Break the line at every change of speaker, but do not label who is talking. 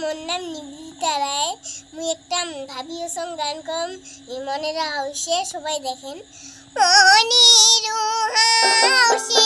মোর নাম নিবেদিতা রায় মুই একটা ভাবিও সং গান কম মনে হাউসে সবাই দেখেন। মনেরু হাউসে